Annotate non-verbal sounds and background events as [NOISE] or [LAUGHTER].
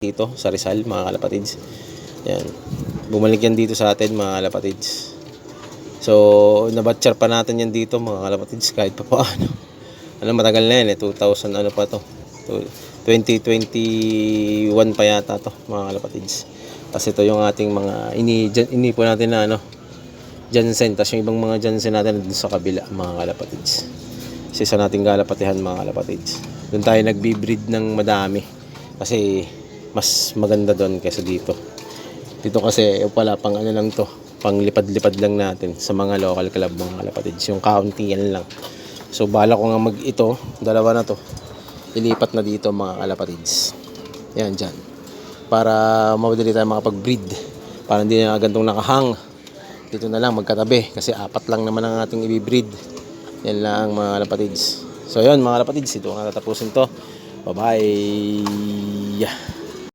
dito sa Rizal mga kalapatids. Yan. Bumalik yan dito sa atin mga kalapatids. So, nabatcher pa natin yan dito mga kalapatids kahit pa paano. [LAUGHS] Ano, matagal na yan eh. 2000 ano pa to. To- 2021 pa yata to mga kalapatids. Kasi ito yung ating mga ini, ini po natin na ano, Jansen. Tapos yung ibang mga Jansen natin dun sa kabila mga kalapatids. Isa sa nating kalapatihan mga kalapatids. Doon tayo nagbi-breed ng madami. Kasi mas maganda doon kaysa dito. Dito kasi pala pang ano lang to, pang lipad-lipad lang natin sa mga local club mga kalapatids. Yung county yan lang. So bala ko nga mag ito, dalawa na to. Ilipat na dito mga kalapatids. Yan dyan. Para mamadali tayo makapag-breed. Para hindi na gantong nakahang. Dito na lang magkatabi kasi apat lang naman ang ating i-breed. Yan lang mga kalapatids. So yun mga kalapatids, ito nga tatapusin to. Bye-bye.